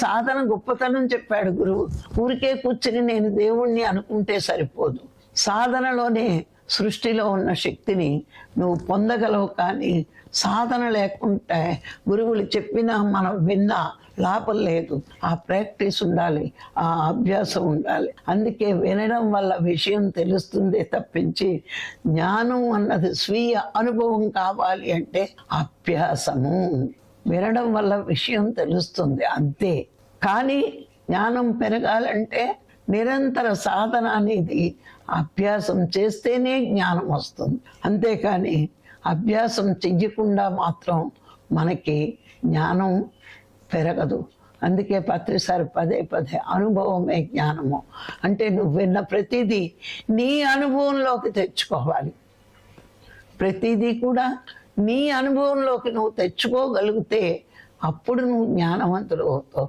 సాధన గొప్పతనం చెప్పాడు గురువు. ఊరికే కూర్చుని నేను దేవుణ్ణి అనుకుంటే సరిపోదు. సాధనలోనే సృష్టిలో ఉన్న శక్తిని నువ్వు పొందగలవు కానీ సాధన లేకుంటే గురువులు చెప్పినా మనం విన్నా లాభం లేదు. ఆ ప్రాక్టీస్ ఉండాలి ఆ అభ్యాసం ఉండాలి. అందుకే వినడం వల్ల విషయం తెలుస్తుందే తప్పించి జ్ఞానం అన్నది స్వీయ అనుభవం కావాలి అంటే అభ్యాసము. వినడం వల్ల విషయం తెలుస్తుంది అంతే. కానీ జ్ఞానం పెరగాలంటే నిరంతర సాధన అనేది అభ్యాసం చేస్తేనే జ్ఞానం వస్తుంది. అంతేకాని అభ్యాసం చెయ్యకుండా మాత్రం మనకి జ్ఞానం పెరగదు. అందుకే పత్రిసారి పదే పదే అనుభవమే జ్ఞానము. అంటే నువ్వు విన్న ప్రతిదీ నీ అనుభవంలోకి తెచ్చుకోవాలి. ప్రతిదీ కూడా నీ అనుభవంలోకి నువ్వు తెచ్చుకోగలిగితే అప్పుడు నువ్వు జ్ఞానవంతుడు అవుతావు.